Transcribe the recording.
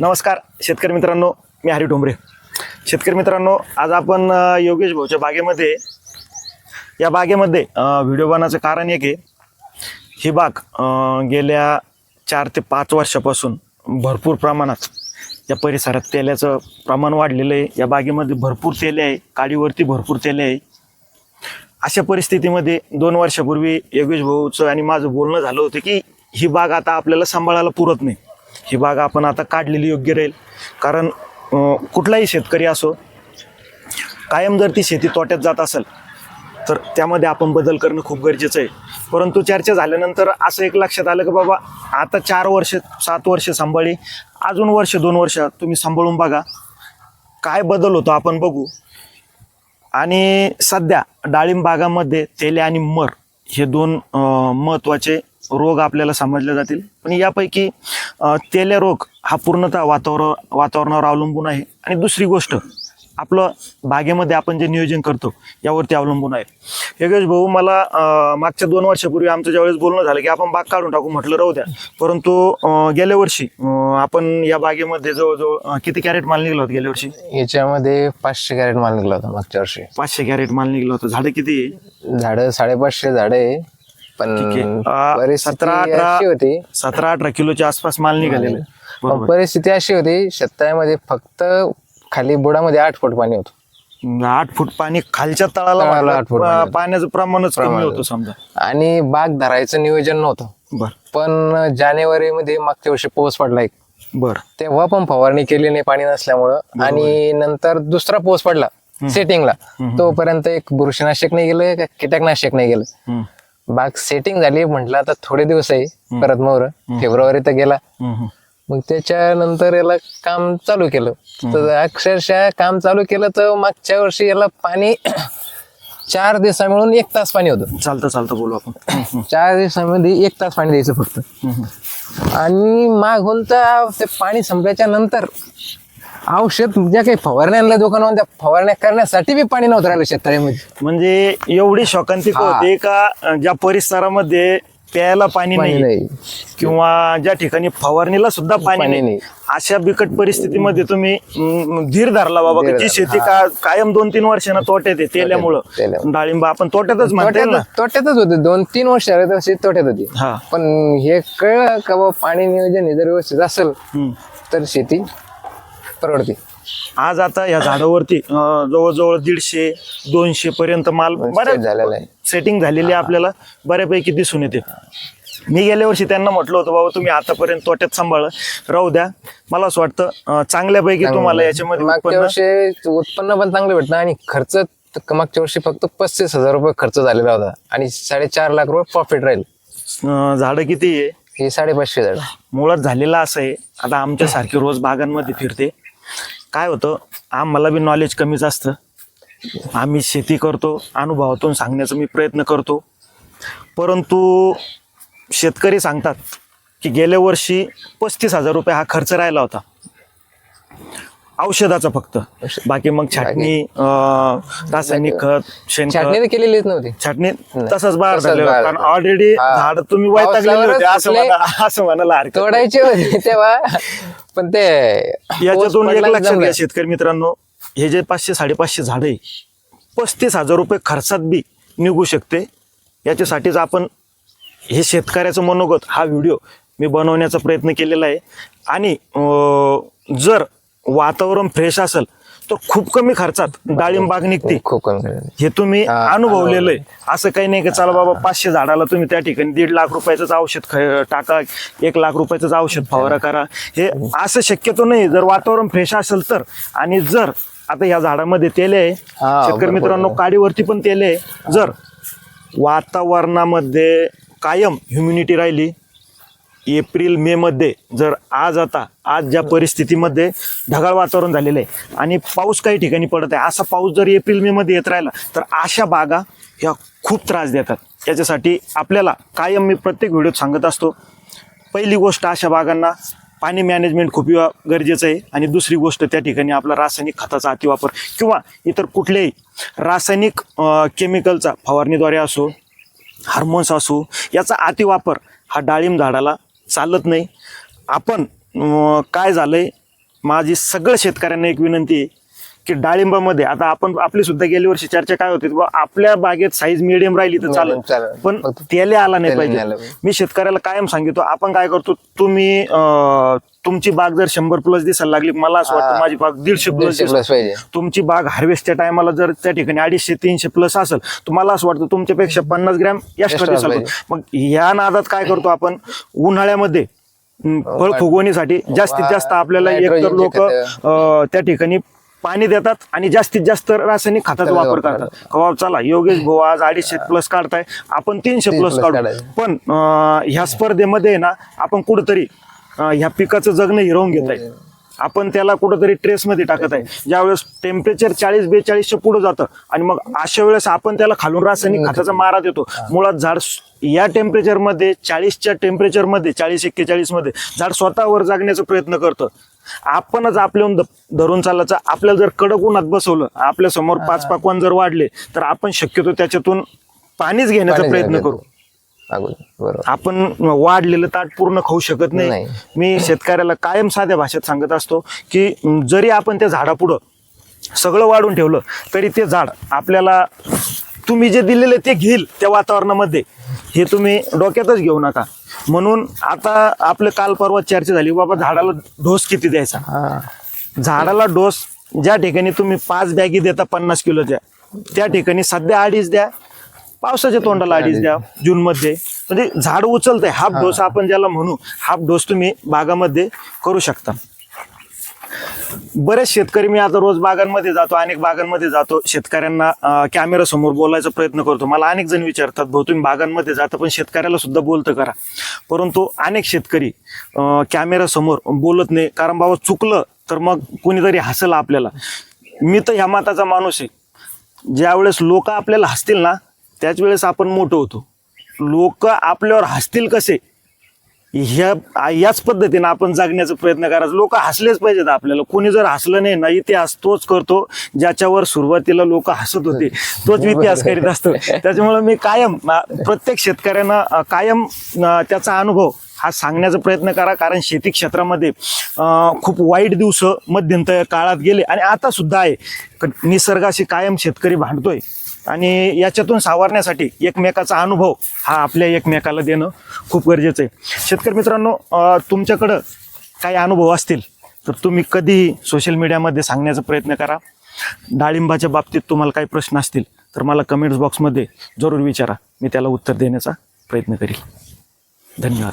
नमस्कार शेतकरी मित्रांनो मी हरी डोंबरे शेतकरी मित्रांनो आज आपण योगेश भाऊच्या बागेमध्ये या बागेमध्ये व्हिडिओ बनवायचं कारण एक आहे. ही बाग गेल्या चार ते पाच वर्षापासून भरपूर प्रमाणात या परिसरात तेलाचं प्रमाण वाढलेलं आहे. या बागेमध्ये भरपूर तेले आहे काडीवरती भरपूर तेले आहे. अशा परिस्थितीमध्ये दोन वर्षापूर्वी योगेश भाऊचं आणि माझं बोलणं झालं होतं की ही बाग आता आपल्याला सांभाळायला पुरत नाही. ही बाग आपण आता काढलेली योग्य राहील. कारण कुठलाही शेतकरी असो कायम जर ती शेती तोट्यात जात असेल तर त्यामध्ये आपण बदल करणं खूप गरजेचं आहे. परंतु चर्चा झाल्यानंतर असं एक लक्षात आलं की बाबा आता चार वर्ष सात वर्ष सांभाळी अजून वर्ष दोन वर्ष तुम्ही सांभाळून बघा. काय बदल होतो आपण बघू. आणि सध्या डाळिंब बागामध्ये तेले आणि मर हे दोन महत्त्वाचे रोग आपल्याला समजले जातील. पण यापैकी अं, तेले रोग हा पूर्णतः वातावरण वातावरणावर अवलंबून आहे. आणि दुसरी गोष्ट आपलं बागेमध्ये आपण जे नियोजन करतो यावरती अवलंबून आहे. योगेश भाऊ मला मागच्या दोन वर्षापूर्वी आमचं ज्यावेळेस बोलणं झालं की आपण बाग काढून टाकू म्हटलं राहू द्या. परंतु गेल्या वर्षी आपण या बागेमध्ये जवळजवळ किती कॅरेट माल निघला होता गेल्या वर्षी? याच्यामध्ये पाचशे कॅरेट माल निघला होता मागच्या वर्षी. पाचशे कॅरेट माल निघलं होतं. झाडं किती? झाडं साडेपाचशे झाडं आहे. पण आहे. परिस्थिती सतरा अठरा अशी होती. सतरा अठरा किलोच्या आसपास माल निघालेला. आहे. पण बरोबर. परिस्थिती अशी होती शेतामध्ये फक्त खाली बुडामध्ये आठ फूट पाणी होतं. आठ फूट पाणी खालच्या तळाला तळाला वाढलं, आठ फूट पा- पाणी. पाण्याचं प्रमाणच कमी. होतं समजा. आणि बाग धरायचं नियोजन नव्हतं. बर. पण जानेवारी मध्ये मागच्या वर्षी पाऊस पडला एक. बर. तेव्हा पण फवारणी केली नाही पाणी नसल्यामुळं. आणि नंतर दुसरा पाऊस पडला सेटिंगला. तोपर्यंत एक बुरशीनाशक नाही गेलं का कीटकनाशक नाही गेलं. हम्म. बाग सेटिंग झाली म्हटलं आता थोडे दिवस आहे परत मोर. फेब्रुवारी तर गेला. मग त्याच्यानंतर याला काम चालू केलं. तर अक्षरशः काम चालू केलं तर मागच्या वर्षी याला पाणी चार दिवसा मिळून एक तास पाणी होतं. चालतं चालतं बोलू आपण. चार दिवसामध्ये एक तास पाणी द्यायचं फक्त. आणि मागून तर ते पाणी संपल्याच्या नंतर औषध ज्या काही फवारण्या दुकानावर त्या फवारण्या करण्यासाठी बी पाणी नव्हतं राहिलं शेतकऱ्यामध्ये म्हणजे एवढी शोकांतिक हा. होते का ज्या परिसरामध्ये प्यायला पाणी पाणी नाही नाही. किंवा ज्या ठिकाणी फवारणीला सुद्धा पाणी पाणी नाही नाही. अशा बिकट परिस्थितीमध्ये तुम्ही अं, धीर धरला बाबा धीर जी धरला, शेती का कायम दोन तीन वर्षांना तोट्यात आहे तेल्यामुळं. तेल्यामुळं. डाळिंब आपण तोट्यातच म्हणता ना. तोट्यातच तोट्यातच होते. दोन तीन वर्ष झाले तर शेत तोट्यात होती. हा. पण हे कळलं का बाबा पाणी नियोजन हे जर व्यवस्थित असेल हम्म. तर शेती परवडते आज आता या झाडावरती अं, जवळजवळ दीडशे दोनशे पर्यंत माल Set झालेला आहे. सेटिंग झालेली आहे आपल्याला बऱ्यापैकी दिसून येते. मी गेल्या वर्षी त्यांना म्हटलं होतं बाबा तुम्ही आतापर्यंत तोट्यात सांभाळ राहू द्या. मला असं वाटतं अं, चांगल्यापैकी तुम्हाला याच्यामध्ये मागच्या उत्पन्न वर्षी उत्पन्न पण चांगलं भेटलं आणि खर्च त- मागच्या वर्षी फक्त पस्तीस हजार रुपये खर्च झालेला होता आणि साडेचार लाख रुपये प्रॉफिट राहील. अं, झाडं किती आहे? हे साडेपाचशे झाड. मुळात झालेलं असं आहे. आता आमच्यासारखे रोज बागांमध्ये फिरते. काय होतं आम्हाला बी नॉलेज कमीच असतं. आम्ही शेती करतो अनुभवातून सांगण्याचा मी प्रयत्न करतो. परंतु शेतकरी सांगतात की गेल्या वर्षी पस्तीस हजार रुपये हा खर्च राहिला होता. औषधाचा फक्त. बाकी मग छाटणी अं, रासायनिक खत शेणखत. छाटणी तर केलेलीच नव्हती. छाटणी तसंच बाहेर तसंच झाले बाहेर कारण. ऑलरेडी हा. झाड तुम्ही वैतागलेले होते असं कुठले- म्हणा असं म्हणायला हरकत नाही. तोडायचे होते तेव्हा. पण ते याच्यातून एक पडला लक्षात जमलं. घ्या शेतकरी मित्रांनो हे जे पाचशे साडेपाचशे झाड आहे पस्तीस हजार रुपये खर्चात बी निघू शकते. याच्यासाठीच आपण हे शेतकऱ्याचं मनोगत हा व्हिडिओ मी बनवण्याचा प्रयत्न केलेला आहे. आणि अं, जर वातावरण फ्रेश असेल तर खूप कमी खर्चात डाळिंब बाग निघते. खूप कमी. हे तुम्ही अनुभवलेलं आहे. असं काही नाही की चला बाबा पाचशे झाडाला तुम्ही त्या ठिकाणी दीड लाख रुपयाचंच औषध ख- टाका एक लाख रुपयाचंच औषध फवारा करा. हे असं शक्यतो नाही. जर वातावरण फ्रेश असेल तर आणि जर आता ह्या झाडामध्ये तेल आहे शेतकरी मित्रांनो. काडीवरती पण तेल आहे. जर वातावरणामध्ये कायम ह्युमिनिटी राहिली एप्रिल मे मध्ये जर आज आता आज ज्या परिस्थितीमध्ये ढगाळ वातावरण झालेलं आहे आणि पाऊस काही ठिकाणी पडत आहे असा पाऊस जर एप्रिल मे मध्ये येत राहिला तर अशा बागा ह्या खूप त्रास देतात. याच्यासाठी आपल्याला कायम मी प्रत्येक व्हिडिओत सांगत असतो पहिली गोष्ट अशा बागांना पाणी मॅनेजमेंट खूप गरजेचं आहे आणि दुसरी गोष्ट त्या ठिकाणी आपला रासायनिक खताचा अतिवापर किंवा इतर कुठल्याही रासायनिक केमिकलचा फवारणीद्वारे असो हार्मोन्स असो याचा अतिवापर हा डाळिंब झाडाला चालत नाही. आपण काय झालं आहे माझी सगळ्या शेतकऱ्यांना एक विनंती आहे. की डाळिंबामध्ये आता आपण आपली सुद्धा गेल्या वर्षी चर्चा काय होती आपल्या बागेत साईज मिडियम राहिली तर चालेल. पण त्याला आला नाही पाहिजे. मी शेतकऱ्याला कायम सांगितो आपण काय करतो तुम्ही तुमची बाग जर शंभर प्लस दिसायला लागली मला असं वाटतं हा. माझी बाग दीडशे प्लस पाहिजे तुमची बाग हार्वेस्टच्या टायमाला जर त्या ठिकाणी अडीचशे तीनशे प्लस असेल तुम्हाला असं वाटतं तुमच्यापेक्षा पन्नास ग्रॅम एक्स्ट्रा दिसायला. मग ह्या नादात काय करतो आपण उन्हाळ्यामध्ये फळ फुगवणीसाठी जास्तीत जास्त आपल्याला एकतर लोक. त्या ठिकाणी पाणी देतात आणि जास्तीत जास्त रासायनिक खताचा वापर करतात. कवा चला योगेश भाऊ आज अडीचशे प्लस काढताय आपण तीनशे 300 प्लस काढू. पण ह्या स्पर्धेमध्ये ना आपण कुठंतरी ह्या पिकाचं जगणं हिरवून घेत आहे आपण त्याला कुठंतरी ट्रेसमध्ये टाकत आहे. ज्यावेळेस टेम्परेचर चाळीस बेचाळीसच्या पुढे जातं आणि मग अशा वेळेस आपण त्याला खालून रासायनिक खताचा मारा देतो. मुळात झाड या टेम्परेचरमध्ये चाळीसच्या टेम्परेचरमध्ये चाळीस एक्केचाळीसमध्ये झाड स्वतःवर जागण्याचा प्रयत्न करतं. आपणच आपल्याहून धरून चालायचं आपल्याला जर कडक उन्हात बसवलं आपल्यासमोर पाच पाकवान जर वाढले तर आपण शक्यतो त्याच्यातून पाणीच घेण्याचा प्रयत्न करू. अगोदर बरोबर. आपण वाढलेलं ताट पूर्ण खाऊ शकत नाही. नाही. मी शेतकऱ्याला कायम साध्या भाषेत सांगत असतो की जरी आपण त्या झाडापुढं सगळं वाढून ठेवलं तरी ते झाड आपल्याला तुम्ही जे दिलेले ते घेईल त्या वातावरणामध्ये. हे तुम्ही डोक्यातच घेऊ नका. म्हणून आता आपलं काल परवा चर्चा झाली बाबा झाडाला डोस किती द्यायचा? हा. झाडाला डोस ज्या ठिकाणी तुम्ही पाच बॅगी देता पन्नास किलोच्या त्या ठिकाणी सध्या अडीच द्या. पावसाच्या तोंडाला अडीच द्या जून मध्ये म्हणजे झाड उचलतंय हाफ डोस आपण ज्याला म्हणू हाफ डोस तुम्ही बागामध्ये करू शकता. बरेच शेतकरी मी आता रोज बागांमध्ये जातो अनेक बागांमध्ये जातो. शेतकऱ्यांना कॅमेरा समोर बोलायचा प्रयत्न करतो. मला अनेक जण विचारतात भाऊ तुम्ही बागांमध्ये जाता पण शेतकऱ्याला सुद्धा बोलतं करा. परंतु अनेक शेतकरी कॅमेरा समोर बोलत नाही. कारण बाबा चुकलं तर मग कोणीतरी हसलं आपल्याला. मी तर ह्या माताचा माणूस आहे. ज्यावेळेस लोक आपल्याला हसतील ना त्याच वेळेस आपण मोठं होतो. लोक आपल्यावर हसतील कसे? ह्या याच पद्धतीने आपण जगण्याचा प्रयत्न करायचा. लोक हसलेच पाहिजेत आपल्याला. कोणी जर हसलं नाही ना इतिहास तोच करतो ज्याच्यावर सुरुवातीला लोक हसत होते तोच इतिहास करीत असतो. त्याच्यामुळे मी कायम प्रत्येक शेतकऱ्यांना कायम त्याचा अनुभव हा सांगण्याचा प्रयत्न करा. कारण शेती क्षेत्रामध्ये खूप वाईट दिवस मध्यंतर काळात गेले आणि आता सुद्धा आहे. निसर्गाशी कायम शेतकरी भांडतोय. आणि याच्यातून सावरण्यासाठी एकमेकाचा अनुभव हा आपल्या एकमेकाला देणं खूप गरजेचं आहे. शेतकरी मित्रांनो तुमच्याकडं काही अनुभव असतील तर तुम्ही कधीही सोशल मीडियामध्ये सांगण्याचा प्रयत्न करा. डाळिंबाच्या बाबतीत तुम्हाला काही प्रश्न असतील तर मला कमेंट्स बॉक्समध्ये जरूर विचारा. मी त्याला उत्तर देण्याचा प्रयत्न करील. धन्यवाद.